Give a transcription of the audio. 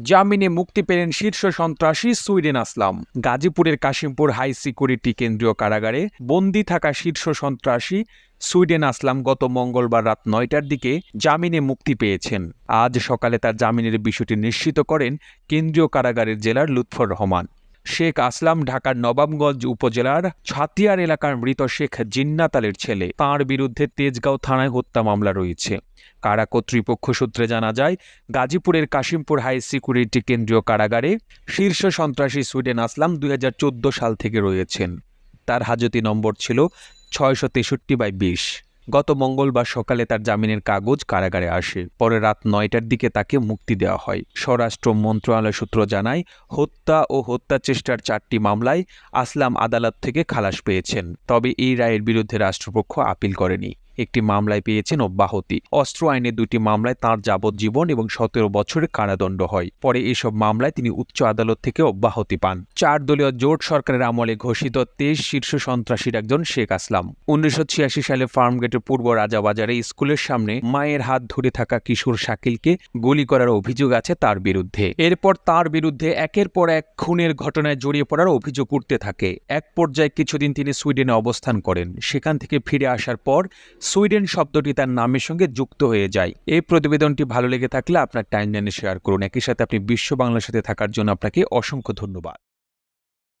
জামিনে মুক্তি পেলেন শীর্ষ সন্ত্রাসী সুইডেন আসলাম। গাজীপুরের কাশিমপুর হাই সিকিউরিটি কেন্দ্রীয় কারাগারে বন্দী থাকা শীর্ষ সন্ত্রাসী সুইডেন আসলাম গত মঙ্গলবার রাত নয়টার দিকে জামিনে মুক্তি পেয়েছেন। আজ সকালে তার জামিনের বিষয়টি নিশ্চিত করেন কেন্দ্রীয় কারাগারের জেলার লুৎফর রহমান। শেখ আসলাম ঢাকার নবাবগঞ্জ উপজেলার ছাতিয়ার এলাকার মৃত শেখ জিন্নাত আলীর ছেলে। তাঁর বিরুদ্ধে তেজগাঁও থানায় হত্যা মামলা রয়েছে। কারা কর্তৃপক্ষ সূত্রে জানা যায়, গাজীপুরের কাশিমপুর হাই সিকিউরিটি কেন্দ্রীয় কারাগারে শীর্ষ সন্ত্রাসী সুইডেন আসলাম দুই হাজার চোদ্দ সাল থেকে রয়েছেন। তার হাজতি নম্বর ছিল ছয়শো তেষট্টি বাই বিশ। গত মঙ্গলবার সকালে তার জামিনের কাগজ কারাগারে আসে। পরে রাত নয়টার দিকে তাকে মুক্তি দেওয়া হয়। স্বরাষ্ট্র মন্ত্রণালয় সূত্র জানায়, হত্যা ও হত্যা চেষ্টার চারটি মামলায় আসলাম আদালত থেকে খালাস পেয়েছেন। তবে এই রায়ের বিরুদ্ধে রাষ্ট্রপক্ষ আপিল করেনি। একটি মামলায় পেয়েছেন অব্যাহতি। অস্ত্র আইনে দুটি মামলায় তাঁর যাবজ্জীবন এবং সতেরো বছরের কারাদণ্ড হয়। পরে এসব মামলায় তিনি উচ্চ আদালত থেকে অব্যাহতি পান। চার দলীয় জোট সরকারের আমলে ঘোষিত তেইশ শীর্ষ সন্ত্রাসীর একজন শেখ আসলাম। উনিশশো ছিয়াশি সালে ফার্মগেটের পূর্ব রাজাবাজারে স্কুলের সামনে মায়ের হাত ধরে থাকা কিশোর শাকিলকে গুলি করার অভিযোগ আছে তার বিরুদ্ধে। এরপর তার বিরুদ্ধে একের পর এক খুনের ঘটনায় জড়িয়ে পড়ার অভিযোগ উঠতে থাকে। এক পর্যায়ে কিছুদিন তিনি সুইডেনে অবস্থান করেন। সেখান থেকে ফিরে আসার পর সুইডেন শব্দটি তার নামের সঙ্গে যুক্ত হয়ে যায়। এই প্রতিবেদনটি ভালো লেগে থাকলে আপনার টাইম টাইমলাইনে শেয়ার করুন। একই সাথে আপনি বিশ্ব বাংলার সাথে থাকার জন্য আপনাকে অসংখ্য ধন্যবাদ।